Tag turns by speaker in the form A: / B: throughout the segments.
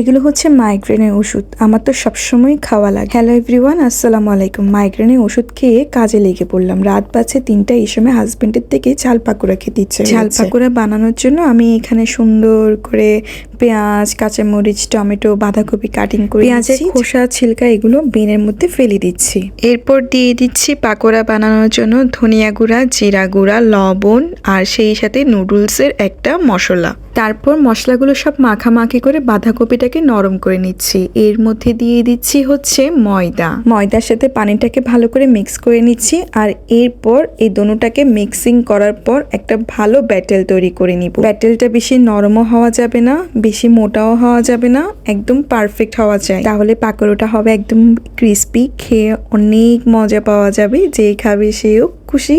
A: এগুলো হচ্ছে মাইগ্রেনের ওষুধ। আমার তো সবসময় খাওয়া লাগে। হ্যালো এভরিওয়ান আসসালামু আলাইকুম। মাইগ্রেনের ওষুধ খেয়ে কাজে লেগে পড়লাম। রাত বাজে তিনটা এই সময় হাজবেন্ডের থেকে ঝাল পাকোড়া খেতে ইচ্ছে ঝাল পাকোড়া বানানোর জন্য আমি এখানে সুন্দর করে পেঁয়াজ কাঁচামরিচ টমেটো বাঁধাকপি কাটিং করে পেঁয়াজের খোসা ছিলকা এগুলো বিনের মধ্যে ফেলে দিচ্ছি। এরপর দিয়ে দিচ্ছি পাকোড়া বানানোর জন্য ধনিয়া গুঁড়া জিরা গুঁড়া লবণ আর সেই সাথে নুডলসের একটা মশলা। তারপর মশলাগুলো সব মাখামাখি করে বাঁধাকপিটাকে নরম করে নিচ্ছি। এর মধ্যে দিয়ে দিচ্ছি হচ্ছে ময়দা। ময়দার সাথে পানিটাকে ভালো করে মিক্স করে নিচ্ছি আর এরপর এই দোনোটাকে মিক্সিং করার পর একটা ভালো ব্যাটেল তৈরি করে নিব। ব্যাটেলটা বেশি নরমও হওয়া যাবে না, বেশি মোটাও হওয়া যাবে না, একদম পারফেক্ট হওয়া চাই তাহলে পাকোড়াটা হবে একদম ক্রিস্পি খেয়ে অনেক মজা পাওয়া যাবে, যে খাবে সেও। খুশি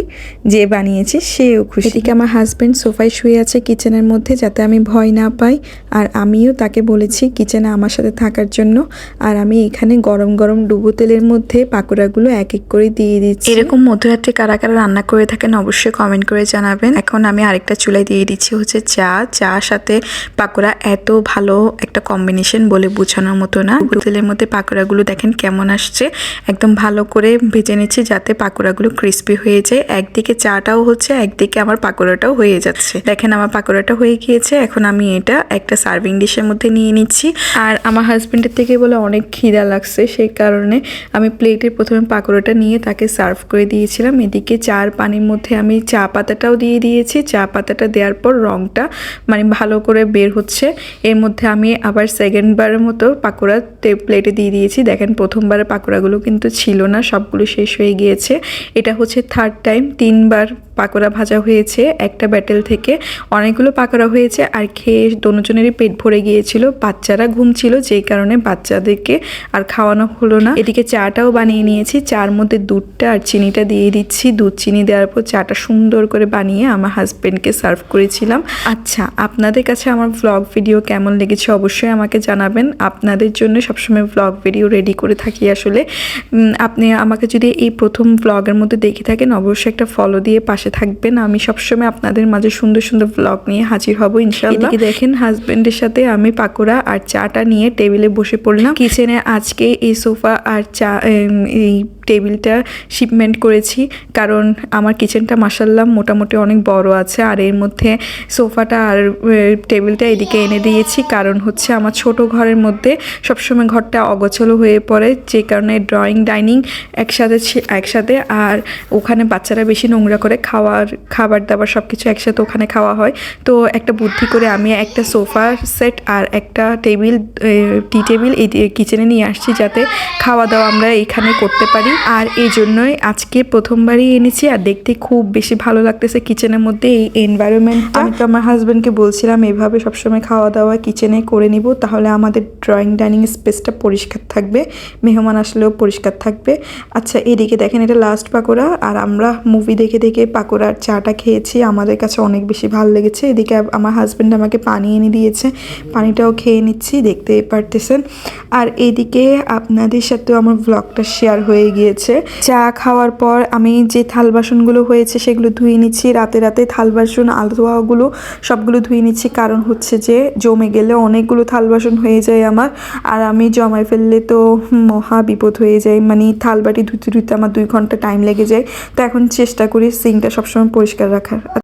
A: যে বানিয়েছে সেও খুশি। এদিকে আমার হাজবেন্ড সোফায় শুয়ে আছে কিচেনের মধ্যে যাতে আমি ভয় না পাই আর আমিও তাকে বলেছি কিচেনে আমার সাথে থাকার জন্য আর আমি এখানে গরম গরম ডুবো তেলের মধ্যে পাকোড়াগুলো এক এক করে দিয়ে দিচ্ছি। এরকম মধ্যরাত্রে কারা কারা রান্না করে থাকেন অবশ্যই কমেন্ট করে জানাবেন। এখন আমি আরেকটা চুলায় দিয়ে দিচ্ছি হচ্ছে চা। চা সাথে পাকোড়া এত ভালো একটা কম্বিনেশন বলে বোঝানোর মতো না। ডুবো তেলের মধ্যে পাকোড়াগুলো দেখেন কেমন আসছে। একদম ভালো করে ভেজে নিচ্ছি যাতে পাকোড়াগুলো ক্রিস্পি হয়ে যায় একদিকে চাটাও হচ্ছে, একদিকে আমার পাকোড়াটাও হয়ে যাচ্ছে। দেখেন আমার পাকোড়াটা হয়ে গিয়েছে, এখন আমি এটা একটা সার্ভিং ডিশের মধ্যে নিয়ে নিচ্ছি। আর আমার হাজবেন্ডের থেকে বলে অনেক খিদা লাগছে, সেই কারণে আমি প্লেটে প্রথমে পাকোড়াটা নিয়ে তাকে সার্ভ করে দিয়েছিলাম। এদিকে চার পানির মধ্যে আমি চা পাতাটাও দিয়ে দিয়েছি। চা পাতাটা দেওয়ার পর রঙটা মানে ভালো করে বের হচ্ছে। এর মধ্যে আমি আবার সেকেন্ড বারের মতো পাকোড়া প্লেটে দিয়ে দিয়েছি। দেখেন প্রথমবারের পাকোড়াগুলো কিন্তু ছিল না, সবগুলো শেষ হয়ে গিয়েছে। এটা হচ্ছে থার্ড টাইম তিনবার পাকোড়া ভাজা হয়েছে, একটা ব্যাটেল থেকে অনেকগুলো পাকোড়া হয়েছে আর খেয়ে দোনোজনেরই পেট ভরে গিয়েছিল, বাচ্চারা ঘুমছিল যেই কারণে বাচ্চাদেরকে আর খাওয়ানো হলো না। এদিকে চাটাও বানিয়ে নিয়েছি, চার মধ্যে দুধটা আর চিনিটা দিয়ে দিচ্ছি। দুধ চিনি দেওয়ার পর চাটা সুন্দর করে বানিয়ে আমার হাজব্যান্ডকে সার্ভ করেছিলাম। আচ্ছা আপনাদের কাছে আমার ভ্লগ ভিডিও কেমন লেগেছে অবশ্যই আমাকে জানাবেন। আপনাদের জন্য সবসময় ভ্লগ ভিডিও রেডি করে থাকি আসলে। আপনি আমাকে যদি এই প্রথম ভ্লগের মধ্যে দেখে থাকেন, অবশ্যই একটা ফলো দিয়ে পাশে থাকবেন। আমি সবসময় আপনাদের মাঝে সুন্দর সুন্দর ব্লগ নিয়ে হাজির হব ইনশাআল্লাহ। এদিকে দেখেন হাজবেন্ডের সাথে আমি পাকোড়া আর চাটা নিয়ে টেবিলে বসে পড়লাম। কিচেনে আজকে এই সোফা আর চা এই টেবিলটা শিপমেন্ট করেছি। কারণ আমার কিচেনটা মাসাল্লাহ মোটামুটি অনেক বড় আছে। আর এর মধ্যে সোফাটা আর টেবিলটা এদিকে এনে দিয়েছি। কারণ হচ্ছে আমার ছোট ঘরের মধ্যে সবসময় ঘরটা অগোছলো হয়ে পড়ে। যে কারণে ড্রয়িং ডাইনিং একসাথে একসাথে আর ওখানে বাচ্চারা বেশি নোংরা করে খাওয়ার, খাবার দাবার সব কিছু একসাথে ওখানে খাওয়া হয়। তো একটা বুদ্ধি করে আমি একটা সোফা সেট আর একটা টেবিল টি টেবিল এই কিচেনে নিয়ে আসছি যাতে খাওয়া দাওয়া আমরা এখানে করতে পারি। আর এই জন্যই আজকে প্রথমবারই এনেছি আর দেখতে খুব বেশি ভালো লাগতেছে কিচেনের মধ্যে এই এনভায়রনমেন্ট আমি তো আমার হাজব্যান্ডকে বলছিলাম, এভাবে সবসময় খাওয়া দাওয়া কিচেনে করে নিব, তাহলে আমাদের ড্রয়িং ডাইনিং স্পেসটা পরিষ্কার থাকবে, মেহমান আসলেও পরিষ্কার থাকবে। আচ্ছা এদিকে দেখেন এটা লাস্ট পাকোড়া, আর আমরা মুভি দেখে দেখে পাকোড়ার চাটা খেয়েছি, আমাদের কাছে অনেক বেশি ভালো লেগেছে। এদিকে আমার হাজব্যান্ড আমাকে পানি এনে দিয়েছে, পানিটাও খেয়ে নিচ্ছি দেখতে পারতেছেন। আর এদিকে আপনাদের সাথেও আমার ব্লগটা শেয়ার হয়ে গিয়েছে। চা খাওয়ার পর আমি যে থাল বাসনগুলো হয়েছে সেগুলো ধুয়ে নিচ্ছি। রাতে রাতে থাল বাসন, আলোয়াগুলো সবগুলো ধুয়ে নিচ্ছি। কারণ হচ্ছে যে জমে গেলে অনেকগুলো থাল বাসন হয়ে যায় আমার। আর আমি জমায় ফেললে তো মহা বিপদ হয়ে যায়। মানে থাল বাটি ধুতে ধুতে আমার দুই ঘণ্টা টাইম লেগে যায়। তো এখন চেষ্টা করি সিংটা সবসময় পরিষ্কার রাখার।